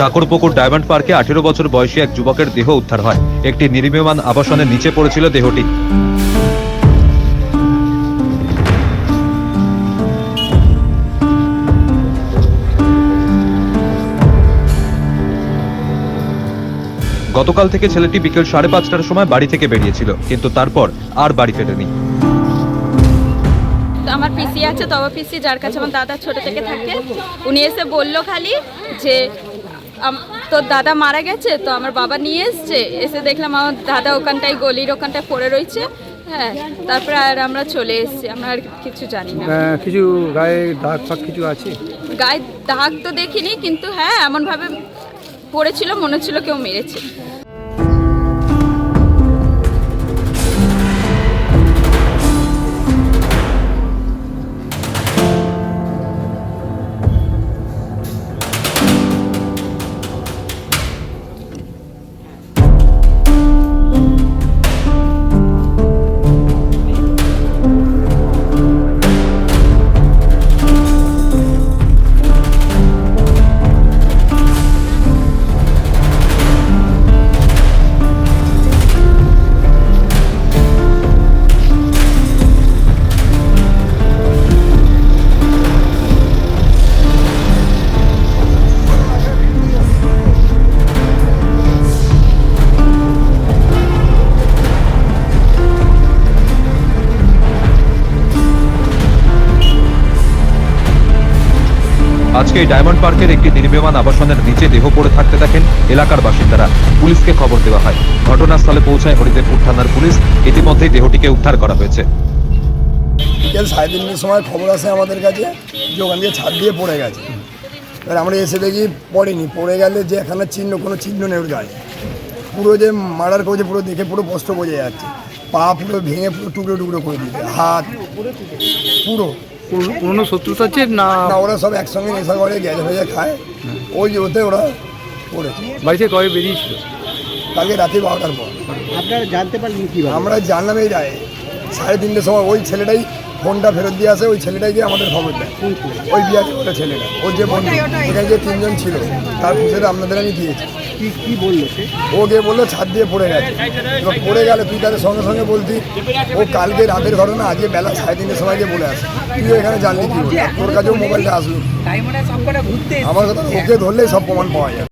Thakurpukur diamond পার্কে আঠেরো বছর বয়সী এক যুবকের দেহ উদ্ধার হয়। একটি নির্মীয়মান আবাসনের নিচে পড়েছিল দেহটি। গতকাল থেকে ছেলেটি বিকেল সাড়ে পাঁচটার সময় বাড়ি থেকে বেরিয়েছিল, কিন্তু তারপর আর বাড়ি ফেরেনি। আমার পিসি আছে, তবে পিসি যার কাছে আমার দাদা ছোট থেকে থাকে, উনি এসে বলল খালি যে তোর দাদা মারা গেছে তো আমার বাবা নিয়ে এসছে। এসে দেখলাম আমার দাদা ওখানটায় গলির ওখানটায় পড়ে রয়েছে। হ্যাঁ তারপরে আর আমরা চলে এসেছি আমরা আর কিছু জানি না। কিছু গায়ে দাগ ফাগ কিছু আছে? গায়ে দাগ তো দেখিনি কিন্তু হ্যাঁ এমনভাবে পড়েছিল মনে হচ্ছিল কেউ মেরেছে। আজকে এই ডায়মন্ড পার্কের একটি নির্মীয়মান আবাসনের নিচে দেহ পড়ে থাকতে দেখেন এলাকার বাসিন্দারা। পুলিশকে খবর দেওয়া হয়। ঘটনাস্থলে পৌঁছায় হরিদেবপুর থানার পুলিশ। ইতিমধ্যেই দেহটিকে উদ্ধার করা হয়েছে। বিকেল সাড়ে তিনটের সময় খবর আসে আমাদের কাছে যে ওখান দিয়ে ছাদ দিয়ে পড়ে গেছে। এবার আমরা এসে দেখি পড়েনি। পড়ে গেলে যে এখানে চিহ্ন, কোনো চিহ্ন নেই গায়ে। পুরো যে মার্ডার করেছে, পুরো দেখে পুরো স্পষ্ট বোঝা যাচ্ছে। পা পুরো ভেঙে পুরো টুকরো টুকরো করে দিয়েছে। হাত পুরো। পুরনো- পুরনো শত্রুতা আছে না? না ওরা সব একসঙ্গে নেশা করে গ্যাস ভেজে খায়। ওই যে ওতে ওরা পড়েছে। বাড়ি থেকে কবে বেরিয়েছিল? কালকে রাত্রি বারোটার পর। আপনারা জানতে পারলেন কীভাবে? আমরা জানলাম এই যায় সাড়ে তিনটের সময় ওই ছেলেটাই ফোনটা ফেরত দিয়ে আসে ওই ছেলেটাই দিয়ে আমাদের খবর দেয়। ওই বিয়ার ওটা ছেলেটা ওর যে বন্ধু এখানে যে তিনজন ছিল তার পুষেটা আপনাদের আমি দিয়েছি। কি কি বলল সে? ও গিয়ে বলল ছাদ দিয়ে পড়ে গেছে। এবার পড়ে গেলে তুই তাদের সঙ্গে সঙ্গে বলতি ও কালকে রাতের ঘটনা আজকে বেলা সাড়ে তিনটের সময় গিয়ে বলে আসে। তুই এখানে জানলি কি? তোর কাছেও মোবাইলটা আসলো। আমার কথা ওকে ধরলেই সব প্রমাণ পাওয়া যায়